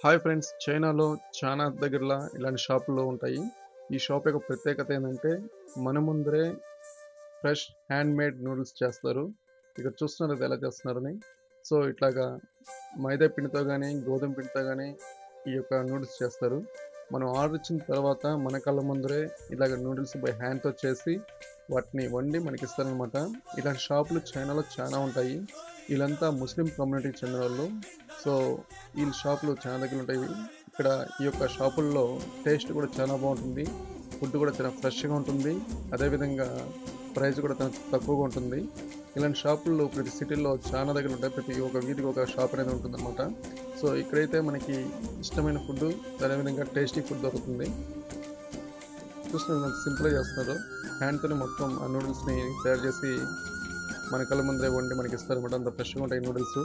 Hi friends చైనాలో చాలా దగ్గరలో ఇలాంటి షాపుల్లో ఉంటాయి. ఈ షాప్ యొక్క ప్రత్యేకత ఏంటంటే మన ముందరే ఫ్రెష్ హ్యాండ్ మేడ్ నూడిల్స్ చేస్తారు. ఇక్కడ చూస్తున్నారు ఇది ఎలా చేస్తున్నారని. సో ఇట్లాగా మైదా పిండితో కానీ గోధుమ పిండితో కానీ ఈ యొక్క నూడిల్స్ చేస్తారు. మనం ఆర్డర్ ఇచ్చిన తర్వాత మన కళ్ళ ముందరే ఇలాగ నూడిల్స్ బై హ్యాండ్తో చేసి వాటిని వండి మనకి ఇస్తారనమాట ఇలాంటి షాపులు చైనాలో చాలా ఉంటాయి. వీళ్ళంతా ముస్లిం కమ్యూనిటీకి చెందిన వాళ్ళు సో ఈ షాపులు చాలా దగ్గర ఉంటాయి. ఇక్కడ ఈ యొక్క షాపుల్లో టేస్ట్ కూడా చాలా బాగుంటుంది. ఫుడ్ కూడా చాలా ఫ్రెష్గా ఉంటుంది. అదేవిధంగా ప్రైస్ కూడా చాలా తక్కువగా ఉంటుంది. ఇలాంటి షాపుల్లో ప్రతి సిటీల్లో చాలా దగ్గర ఉంటాయి. ప్రతి ఒక్క వీధికి ఒక షాప్ అనేది ఉంటుందన్నమాట. సో ఇక్కడైతే మనకి ఇష్టమైన ఫుడ్ అదేవిధంగా టేస్టీ ఫుడ్ దొరుకుతుంది. చూస్తున్నారు సింపుల్గా చేస్తున్నారు. హ్యాండ్తోనే మొత్తం ఆ నూడిల్స్ని తయారు చేసి మన కళ్ళ ముందరే వండి మనకి ఇస్తారు అనమాట అంత ఫ్రెష్గా ఉంటాయి నూడిల్స్.